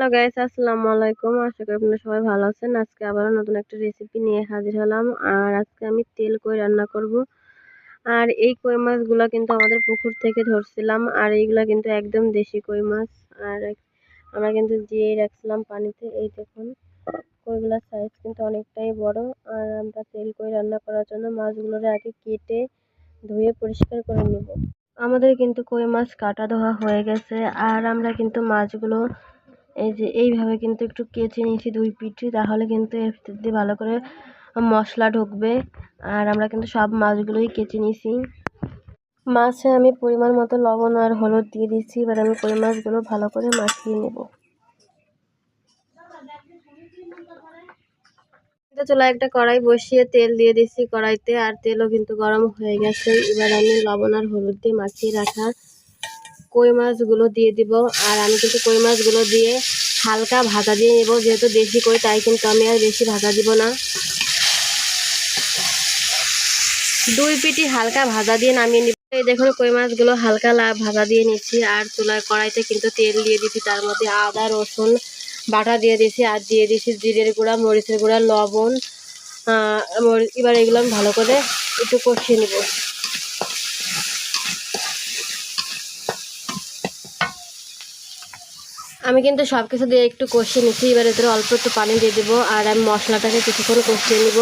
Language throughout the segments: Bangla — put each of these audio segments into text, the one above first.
হ্যালো গাইস, আসসালামু আলাইকুম। আশা করি আপনারা সবাই ভালো আছেন। আজকে আবারও নতুন একটা রেসিপি নিয়ে হাজির হলাম। আর আজকে আমি তেল কই রান্না করব। আর এই কই মাছগুলো কিন্তু আমাদের পুকুর থেকে ধরছিলাম। আর এইগুলা কিন্তু একদম দেশি কই মাছ। আর আমরা কিন্তু দিয়ে রাখছিলাম পানিতে। এই দেখুন কইগুলোর সাইজ কিন্তু অনেকটাই বড়। আর আমরা তেল কই রান্না করার জন্য মাছগুলোর আগে কেটে ধুয়ে পরিষ্কার করে নেব। আমাদের কিন্তু কই মাছ কাটা ধোয়া হয়ে গেছে। আর আমরা কিন্তু মাছগুলো এই যে এইভাবে কিন্তু একটু কেচে নিয়েছি দুই পিঠি, তাহলে কিন্তু এর ভিতর দিয়ে ভালো করে মশলা ঢুকবে। আর আমরা কিন্তু সব মাছগুলোই কেচে নিয়েছি। মাছে আমি পরিমাণ মতো লবণ আর হলুদ দিয়ে দিচ্ছি এবার আমি কই মাছগুলো ভালো করে মাখিয়ে নেব। চুলা একটা কড়াই বসিয়ে তেল দিয়ে দিচ্ছি কড়াইতে, আর তেলও কিন্তু গরম হয়ে গেছে। এবার আমি লবণ আর হলুদ দিয়ে মাখিয়ে রাখা কই মাছগুলো দিয়ে দিব। আর আমি কিন্তু কই মাছগুলো দিয়ে হালকা ভাজা দিয়ে নেব। যেহেতু দেশি কই, তাই কিন্তু আমি আর বেশি ভাজা দিব না। দুই পিটি হালকা ভাজা দিয়ে নামিয়ে নিব। এই দেখুন কই মাছগুলো হালকা ভাজা দিয়ে নিচ্ছি। আর চুলার কড়াইতে কিন্তু তেল দিয়ে দিচ্ছি তার মধ্যে আদা, রসুন বাটা দিয়ে দিয়েছি আর দিয়ে দিয়েছি জিরের গুঁড়া, মরিচের গুঁড়া, লবণ। এবার এগুলো আমি ভালো করে একটু কষিয়ে নেব। আমি কিন্তু সব কিছু দিয়ে একটু কষিয়ে নিচ্ছি। এবার এদের অল্প একটু পানি দিয়ে দেবো আর আমি মশলাটাকে কিছুক্ষণ কষিয়ে নিব।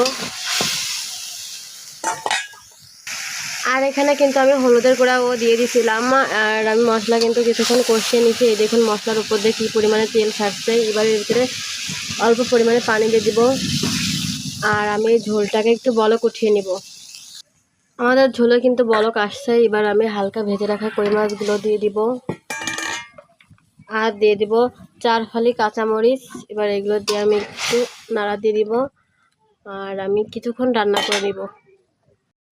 আর এখানে কিন্তু আমি হলুদের গুঁড়াও দিয়ে দিয়েছিলাম আর আমি মশলা কিন্তু কিছুক্ষণ কষিয়ে নিচ্ছি। এই দেখুন মশলার উপর দিয়ে কী পরিমাণে তেল ছাড়ছে। এবার এর ভিতরে অল্প পরিমাণে পানি দিয়ে দিব আর আমি ঝোলটাকে একটু বলক উঠিয়ে নিব। আমাদের ঝোলে কিন্তু বলক আসছে। এবার আমি হালকা ভেজে রাখা কই মাছগুলো দিয়ে দিব। আর দিয়ে দিব চার ফালি কাঁচামরিচ। এবার এগুলো দিয়ে আমি একটু নাড়া দিয়ে দিব। আর আমি কিছুক্ষণ রান্না করে নিব।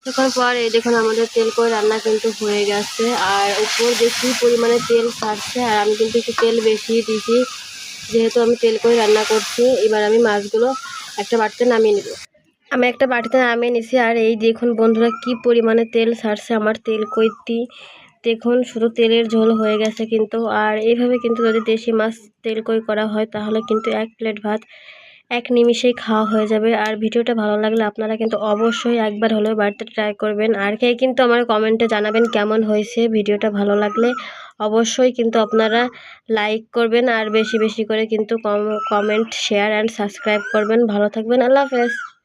কিছুক্ষণ পর এই দেখুন আমাদের তেল করে রান্না কিন্তু হয়ে গেছে। আর উপর বেশি পরিমাণে তেল ছাড়ছে। আর আমি কিন্তু একটু তেল বেশি দিয়েছি। যেহেতু আমি তেল করে রান্না করছি, এবার আমি মাছগুলো একটা বাটিতে নামিয়ে নিব। আমি একটা বাটিতে নামিয়ে নিছি। আর এই দেখুন বন্ধুরা কি পরিমাণে তেল ছাড়ছে আমার তেল কইতি। দেখুন, শুধু তেলের ঝোল হয়ে গেছে কিন্তু, আর এইভাবে কিন্তু যদি দেশি মাছ তেল কই করা হয়, তাহলে কিন্তু এক প্লেট ভাত এক নিমিষেই খাওয়া হয়ে যাবে। আর ভিডিওটা ভালো লাগলে আপনারা কিন্তু অবশ্যই একবার হলেও বাড়িতে ট্রাই করবেন। আর খেয়ে কিন্তু আমার কমেন্টে জানাবেন কেমন হয়েছে ভিডিওটা ভালো লাগলে, অবশ্যই কিন্তু আপনারা লাইক করবেন আর বেশি বেশি করে কিন্তু কমেন্ট শেয়ার অ্যান্ড সাবস্ক্রাইব করবেন। ভালো থাকবেন। আল্লাহ হাফেজ।